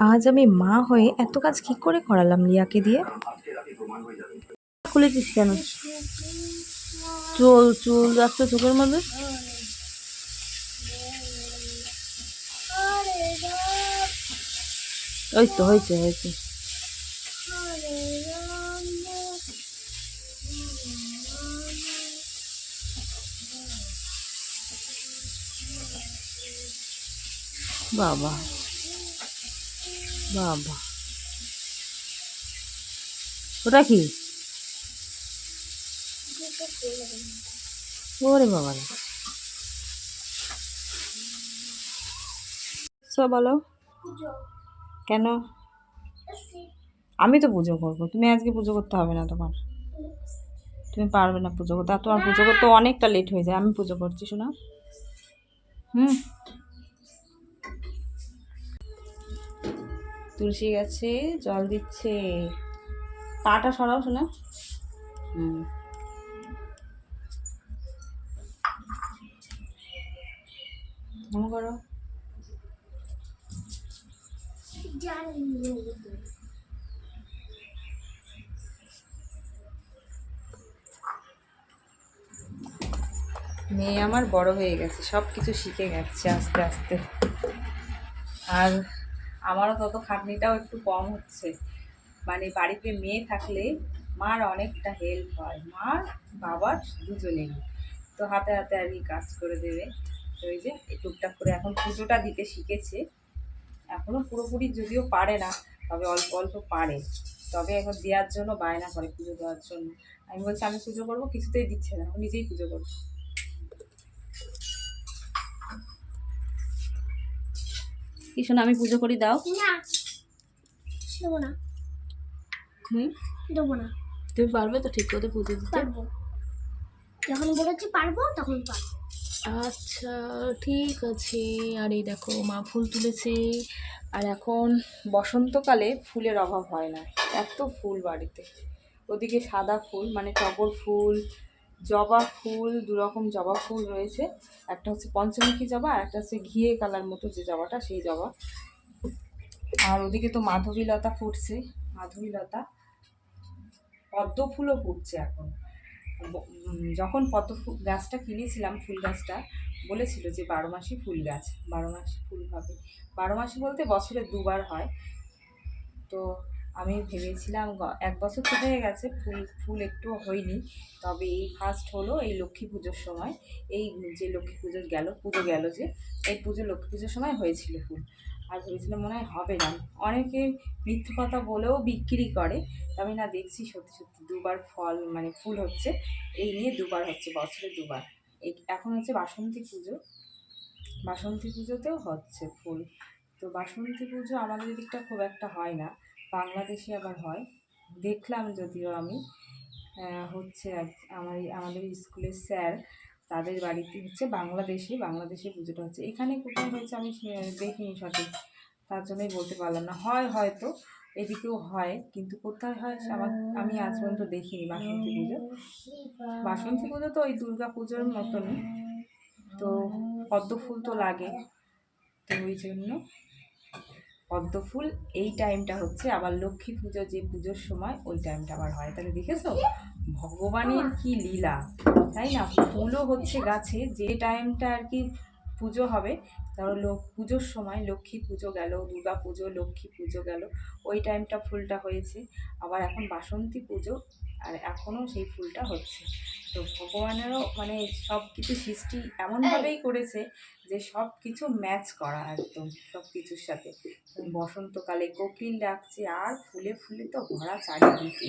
আজ আমি মা হয়ে এত কাজ কি করে করালাম লিয়াকে দিয়ে? খুলেছিস কেন? চুল চুল যাচ্ছে চোখের মধ্যে? ওই তো, হয়েছে হয়েছে। বাবা। বাবা। ওটা কি? ওরে বাবা বলো। কেন? আমি তো পুজো করব। তুমি আজকে পুজো করতে হবে না তোমার। তুমি পারবে না পুজো করতে। আর তোমার পুজো করতে অনেকটা লেট হয়ে যায়। আমি পুজো করছি, শোনা। হুম? তুলসী গাছে জল দিচ্ছে। পাটা সরাও শোনা হুম। করো। মেয়ে আমার বড় হয়ে গেছে সব কিছু শিখে গেছে আস্তে আস্তে। আর আমারও তত খাটনিটাও একটু কম হচ্ছে। মানে বাড়িতে মেয়ে থাকলে মার অনেকটা হেল্প হয়। মার বাবার দুজনেরই তো হাতে হাতে আর কি কাজ করে দেবে। তো এই যে টুকটাক করে এখন পুজোটা দিতে শিখেছে। এখনও পুরোপুরি যদিও পারে না, তবে অল্প অল্প পারে। তবে এখন দেওয়ার জন্য বায়না করে পুজো দেওয়ার জন্য। আমি বলছি, আমি পুজো করব, কিছুতেই দিচ্ছে না। ও নিজেই পুজো করবে কি শোনো আমি পুজো করি দাও। না। দেবো না। হুম? দেবো না। তুমি পারবে তো ঠিক করে পুজো দিতে? পারব। যখন বলেছি পারব তখন পারব। আচ্ছা ঠিক আছে। আর এই দেখো মা ফুল তুলেছে। আর এখন বসন্তকালে ফুলের অভাব হয় না। এত ফুল বাড়িতে। ওদিকে সাদা ফুল মানে টগর ফুল জবা ফুল, দু রকম জবা ফুল রয়েছে। একটা হচ্ছে পঞ্চমুখী জবা, আর একটা হচ্ছে ঘিয়ে কালার মতো যে জবাটা, সেই জবা। আর ওদিকে তো মাধবীলতা ফুটছে। মাধবীলতা পদ্ম ফুলও ফুটছে এখন। যখন পদ্ম ফুল গাছটা কিনেছিলাম, ফুল গাছটা, বলেছিল যে বারো মাসই ফুল গাছ, বারো মাস ফুল হবে। বারো মাসি বলতে বছরে দুবার হয়। তো আমি ভেবেছিলাম এক বছর তো হয়ে গেছে, ফুল ফুল একটু হয়নি। তবে এই ফার্স্ট হলো এই লক্ষ্মী পুজোর সময়। এই যে লক্ষ্মী পুজো গেল পুজো গেল যে, এই পুজো, লক্ষ্মী পুজোর সময় হয়েছিল ফুল। আর ভেবেছিলাম মনে হয় হবে না। অনেকে মিথ্যে কথা বলেও বিক্রি করে, তবে না, দেখছি সত্যি সত্যি দুবার ফল মানে ফুল হচ্ছে। এই নিয়ে দুবার হচ্ছে, বছরে দুবার। এই এখন হচ্ছে বাসন্তী পুজো। বাসন্তী পুজোতেও হচ্ছে ফুল। তো বাসন্তী পুজো আমাদের দিকটা খুব একটা হয় না। বাংলাদেশে আবার হয়। দেখলাম যদিও আমি হচ্ছে আমার আমাদের স্কুলের স্যার তাদের বাড়িতে হচ্ছে বাংলাদেশে বাংলাদেশে পুজোটা হচ্ছে। এখানে কোথায় হয়েছে আমি দেখিনি সঠিক, তার জন্যই বলতে পারলাম না। হয় হয়তো, এদিকেও হয়, কিন্তু কোথায় হয় আমার, আমি আজ পর্যন্ত দেখিনি বাসন্তী পুজো। বাসন্তী পুজো তো ওই দুর্গা পুজোর মতনই, তো পদ্ম ফুল তো লাগে, তো ওই জন্য পদ্ম ফুল এই টাইমটা হচ্ছে আবার লক্ষ্মী পুজো, যে পুজোর সময় ওই টাইমটা আবার হয়। তাহলে দেখেছ? ভগবানের কি লীলা, তাই না? ফুলও হচ্ছে গাছে, যে টাইমটা আর কি পুজো হবে। ধরো লোক পুজোর সময় লক্ষ্মী পুজো গেল, দুর্গা পুজো, লক্ষ্মী পুজো গেল, ওই টাইমটা ফুলটা হয়েছে। আবার এখন বাসন্তী পুজো, আর এখনও সেই ফুলটা হচ্ছে। তো ভগবানেরও মানে সব কিছু সৃষ্টি এমনভাবেই করেছে যে সব কিছু ম্যাচ করা একদম সব কিছুর সাথে। বসন্তকালে কোকিল ডাকছে, আর ফুলে ফুলে তো ভরা চারিদিকে।